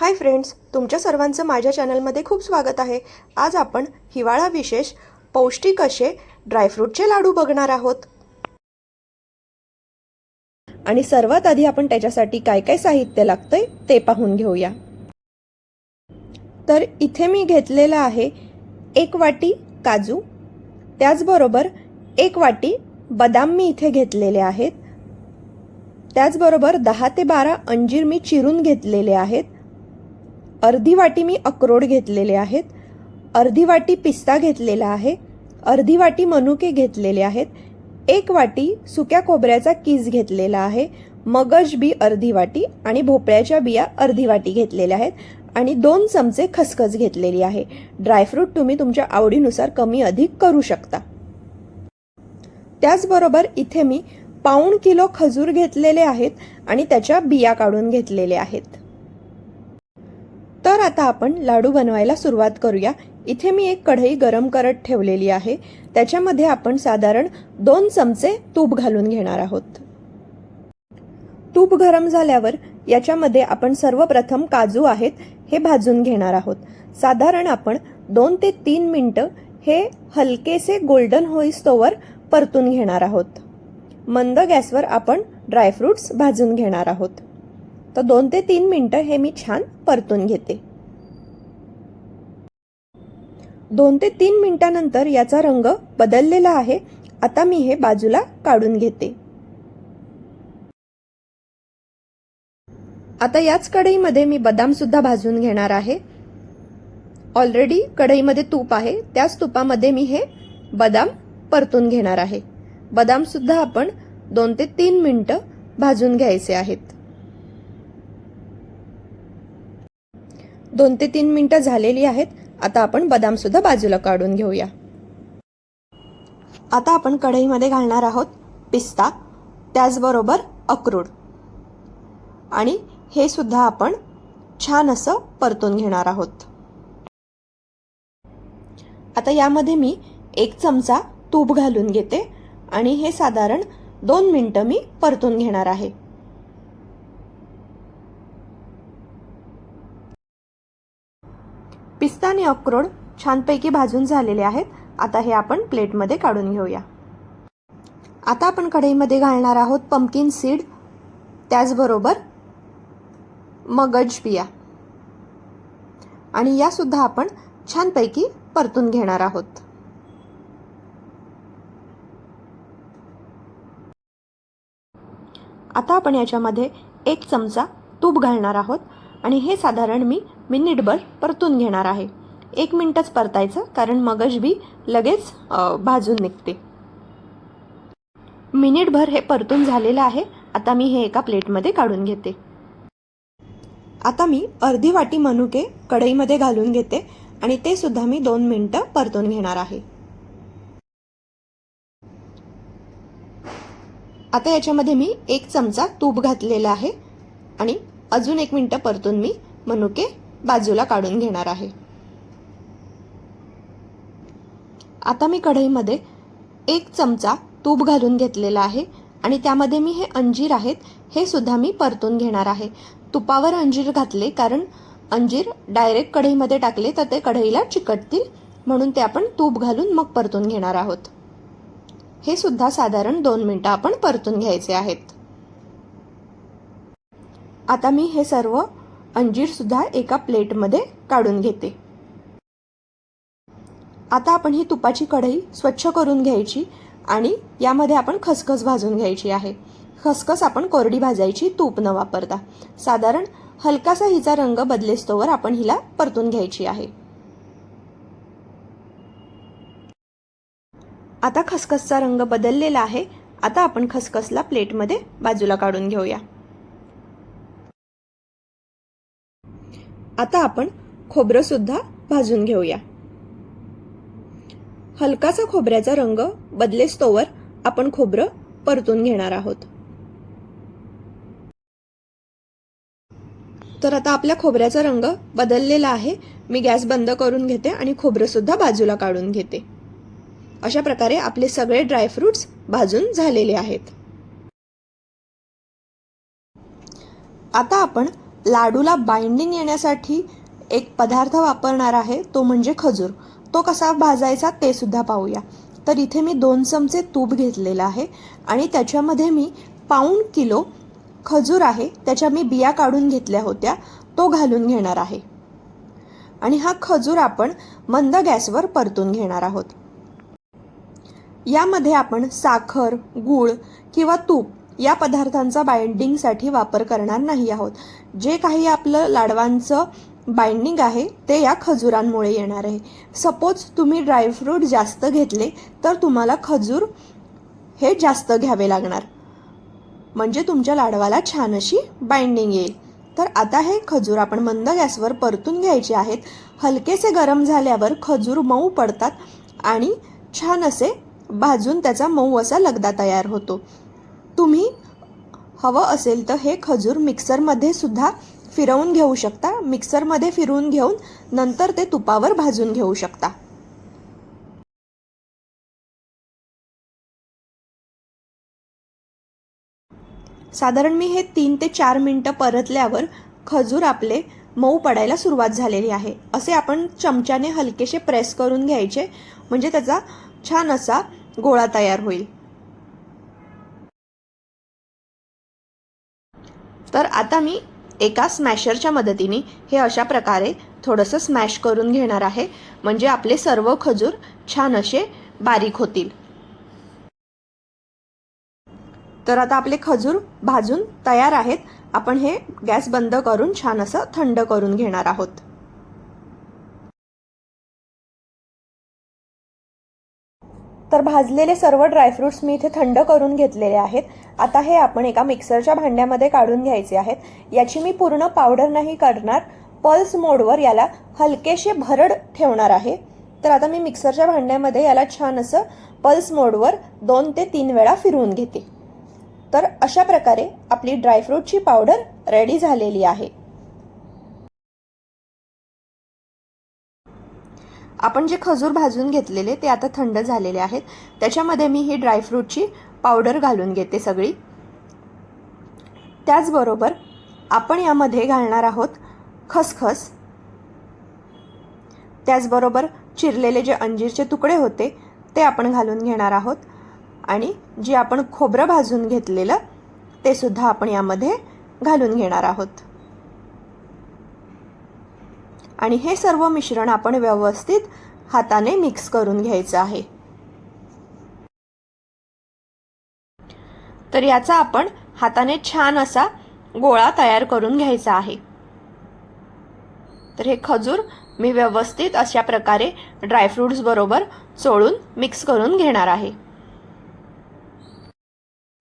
Hi friends तुमच्या सर्वांचं माझ्या चॅनलमध्ये खूप स्वागत आहे. आज आपण हिवाळा विशेष पौष्टिक असे ड्रायफ्रूटचे लाडू बघणार आहोत. आणि सर्वात आधी आपण त्याच्यासाठी काय काय साहित्य लागतंय ते पाहून घेऊया. तर इथे मी घेतलेलं आहे एक वाटी काजू त्याचबरोबर एक वाटी बदाम मी इथे घेतलेले आहेत. त्याचबरोबर दहा ते बारा अंजीर मी चिरून घेतलेले आहेत. अर्धी वाटी मी अक्रोड घेतलेले आहेत अर्धी वाटी पिस्ता घेतलेला आहे अर्धी वाटी मनुके घेतलेले आहेत एक वाटी सुक्या खोबऱ्याचा किस घेतलेला आहे मगज बी अर्धी वाटी आणि भोपळ्याच्या बिया अर्धी वाटी घेतलेल्या आहेत आणि दोन चमचे खसखस घेतलेली आहे. ड्रायफ्रूट तुम्ही तुमच्या आवडीनुसार कमी अधिक करू शकता. त्याचबरोबर इथे मी पाऊण किलो खजूर घेतलेले आहेत आणि त्याच्या बिया काढून घेतलेले आहेत. तर आता आपण लाडू बनवायला सुरुवात करूया. इथे मी एक कढई गरम करत ठेवलेली आहे. त्याच्यामध्ये आपण साधारण दोन चमचे तूप घालून घेणार आहोत. तूप गरम झाल्यावर याच्यामध्ये आपण सर्वप्रथम काजू आहेत हे भाजून घेणार आहोत. साधारण आपण दोन ते तीन मिनटं हे हलकेसे गोल्डन होईस्तोवर परतून घेणार आहोत. मंद गॅसवर आपण ड्रायफ्रुट्स भाजून घेणार आहोत. तर दोन ते तीन मिनटं हे मी छान परतून घेते. दोन ते तीन मिनिटानंतर याचा रंग बदललेला आहे. आता मी हे बाजूला काढून घेते. आता याच कढईमध्ये मी बदाम सुद्धा भाजून घेणार आहे. ऑलरेडी कढईमध्ये तूप आहे. त्याच तुपामध्ये मी हे बदाम परतून घेणार आहे. बदाम सुद्धा आपण दोन ते तीन मिनटं भाजून घ्यायचे आहेत. दोन ते तीन मिनटं झालेली आहेत. आता आपण बदामसुद्धा बाजूला काढून घेऊया. आता आपण कढईमध्ये घालणार आहोत पिस्ता त्याचबरोबर अक्रोड. आणि हे सुद्धा आपण छान असं परतून घेणार आहोत. आता यामध्ये मी एक चमचा तूप घालून घेते आणि हे साधारण दोन मिनटं मी परतून घेणार आहे. पिस्ता आणि अक्रोड छानपैकी भाजून झालेले आहेत. आता हे आपण प्लेटमध्ये काढून घेऊया. आता आपण कढईमध्ये घालणार आहोत पंपकिन सीड त्याचबरोबर मगज बिया. आणि यासुद्धा आपण छानपैकी परतून घेणार आहोत. आता आपण याच्यामध्ये एक चमचा तूप घालणार आहोत. आणि हे साधारण मी मिनिटभर परतून घेणार आहे. एक मिनटच परतायचं कारण मगज बी लगेच भाजून निघते. मिनिटभर हे परतून झालेलं आहे आता मी हे एका प्लेटमध्ये काढून घेते. आता मी अर्धी वाटी मनुके कढईमध्ये घालून घेते आणि ते सुद्धा मी दोन मिनटं परतून घेणार आहे. आता याच्यामध्ये मी एक चमचा तूप घातलेला आहे आणि अजून एक मिनटं परतून मी मनुके बाजूला काढून घेणार आहे. आता मी कढईमध्ये एक चमचा तूप घालून घेतलेला आहे आणि त्यामध्ये मी हे अंजीर आहेत हे सुद्धा मी परतून घेणार आहे. तुपावर अंजीर घातले कारण अंजीर डायरेक्ट कढईमध्ये टाकले तर ते कढईला चिकटतील म्हणून ते आपण तूप घालून मग परतून घेणार आहोत. हे सुद्धा साधारण दोन मिनटं आपण परतून घ्यायचे आहेत. आता मी हे सर्व अंजीरसुद्धा एका प्लेटमध्ये काढून घेते. आता आपण ही तुपाची कढई स्वच्छ करून घ्यायची आणि यामध्ये आपण खसखस भाजून घ्यायची आहे. खसखस आपण कोरडी भाजायची तूप न वापरता. साधारण हलकासा हिचा रंग बदलेस्तोवर आपण हिला परतून घ्यायची आहे. आता खसखसचा रंग बदललेला आहे. आता आपण खसखसला प्लेटमध्ये बाजूला काढून घेऊया. आता आपण खोबरं सुद्धा भाजून घेऊया. हलकासा खोबऱ्याचा रंग बदलेस्तोवर आपण खोबरं परतून घेणार आहोत. तर आता आपल्या खोबऱ्याचा रंग बदललेला आहे. मी गॅस बंद करून घेते आणि खोबरं सुद्धा बाजूला काढून घेते. अशा प्रकारे आपले सगळे ड्रायफ्रुट्स भाजून झालेले आहेत. आता आपण लाडूला बाइंडिंग येण्यासाठी एक पदार्थ वापरणार आहे तो म्हणजे खजूर. तो कसा भाजायचा ते सुद्धा पाहूया. तर इथे मी दोन चमचे तूप घेतलेलं आहे आणि त्याच्यामध्ये मी पाऊण किलो खजूर आहे त्याच्या मी बिया काढून घेतल्या होत्या तो घालून घेणार आहे. आणि हा खजूर आपण मंद गॅसवर परतून घेणार आहोत. यामध्ये आपण साखर गूळ किंवा तूप या पदार्थांचा बाइंडिंगसाठी वापर करणार नाही आहोत. जे काही आपलं लाडवांचं बाइंडिंग आहे ते या खजुरांमुळे येणार आहे. सपोज तुम्ही ड्रायफ्रूट जास्त घेतले तर तुम्हाला खजूर हे जास्त घ्यावे लागणार. म्हणजे तुमच्या लाडवाला छान अशी बाइंडिंग येईल. तर आता हे खजूर आपण मंद गॅसवर परतून घ्यायचे आहेत. हलकेसे गरम झाल्यावर खजूर मऊ पडतात आणि छान असे भाजून त्याचा मऊ असा लगदा तयार होतो. तुम्ही हवं असेल तर हे खजूर मिक्सरमध्ये सुद्धा फिरवून घेऊ शकता. मिक्सरमध्ये फिरवून घेऊन नंतर ते तुपावर भाजून घेऊ शकता. साधारण मी हे तीन ते चार मिनटं परतल्यावर खजूर आपले मऊ पडायला सुरुवात झालेली आहे. असे आपण चमच्याने हलकेसे प्रेस करून घ्यायचे. म्हणजे त्याचा छान असा गोळा तयार होईल. तर आता मी एका स्मॅशरच्या मदतीने हे अशा प्रकारे थोडंसं स्मॅश करून घेणार आहे. म्हणजे आपले सर्व खजूर छान असे बारीक होतील. तर आता आपले खजूर भाजून तयार आहेत. आपण हे गॅस बंद करून छान असं थंड करून घेणार आहोत. तर भाजलेले सर्व ड्रायफ्रुट्स मी इथे थंड करून घेतलेले आहेत. आता हे आपण एका मिक्सरच्या भांड्यामध्ये काढून घ्यायचे आहेत. याची मी पूर्ण पावडर नाही करणार. पल्स मोडवर याला हलकेसे भरड ठेवणार आहे. तर आता मी मिक्सरच्या भांड्यामध्ये याला छान असं पल्स मोडवर दोन ते तीन वेळा फिरवून घेते. तर अशा प्रकारे आपली ड्रायफ्रूटची पावडर रेडी झालेली आहे. आपण जे खजूर भाजून घेतलेले ते आता थंड झालेले आहेत. त्याच्यामध्ये मी ही ड्रायफ्रूटची पावडर घालून घेते सगळी. त्याचबरोबर आपण यामध्ये घालणार आहोत खसखस. त्याचबरोबर चिरलेले जे अंजीरचे तुकडे होते ते आपण घालून घेणार आहोत. आणि जे आपण खोबरं भाजून घेतलेलं ते सुद्धा आपण यामध्ये घालून घेणार आहोत. आणि हे सर्व मिश्रण आपण व्यवस्थित हाताने मिक्स करून घ्यायचं आहे. तर याचा आपण हाताने छान असा गोळा तयार करून घ्यायचा आहे. तर हे खजूर मी व्यवस्थित अशा प्रकारे ड्रायफ्रुट्स बरोबर चोळून मिक्स करून घेणार आहे.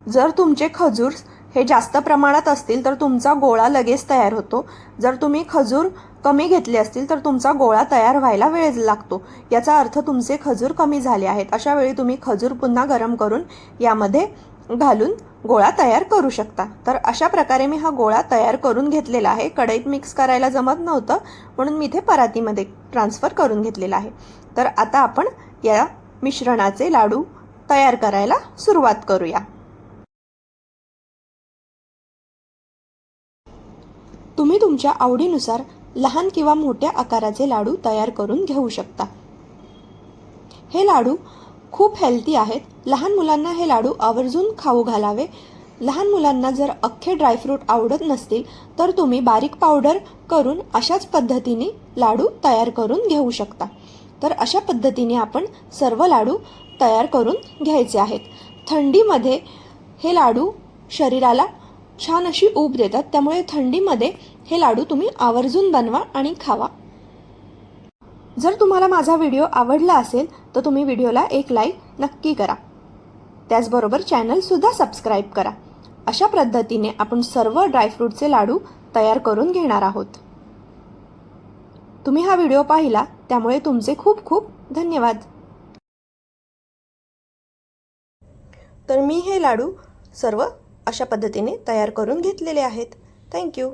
जर तुमचे खजूर हे जास्त प्रमाणात असतील तर तुमचा गोळा लगेच तयार होतो. जर तुम्ही खजूर कमी घेतले असतील तर तुमचा गोळा तयार व्हायला वेळ लागतो. याचा अर्थ तुमचे खजूर कमी झाले आहेत. अशा वेळी तुम्ही खजूर पुन्हा गरम करून यामध्ये घालून गोळा तयार करू शकता. तर अशा प्रकारे मी हा गोळा तयार करून घेतलेला आहे. कढईत मिक्स करायला जमत नव्हतं म्हणून मी इथे परातीमध्ये ट्रान्सफर करून घेतलेला आहे. तर आता आपण या मिश्रणाचे लाडू तयार करायला सुरुवात करूया. तुमच्या आवडीनुसार लहान किंवा मोठ्या आकाराचे लाडू तयार करून घेऊ शकता. हे लाडू खूप हेल्दी आहेत. लहान मुलांना हे लाडू आवर्जून खाऊ घालावे. लहान मुलांना जर अख्खे ड्रायफ्रूट आवडत नसतील तर तुम्ही बारीक पावडर करून अशाच पद्धतीने लाडू तयार करून घेऊ शकता. तर अशा पद्धतीने आपण सर्व लाडू तयार करून घ्यायचे आहेत. थंडीमध्ये हे लाडू शरीराला छान अशी ऊब देतात. त्यामुळे थंडीमध्ये हे लाडू तुम्ही आवर्जून बनवा आणि खावा. जर तुम्हाला माझा व्हिडिओ आवडला असेल तर तुम्ही व्हिडिओला एक लाईक नक्की करा. त्याचबरोबर चॅनलसुद्धा सबस्क्राईब करा. अशा पद्धतीने आपण सर्व ड्रायफ्रूटचे लाडू तयार करून घेणार आहोत. तुम्ही हा व्हिडिओ पाहिला त्यामुळे तुमचे खूप खूप धन्यवाद. तर मी हे लाडू सर्व अशा पद्धतीने तयार करून घेतलेले आहेत. थँक्यू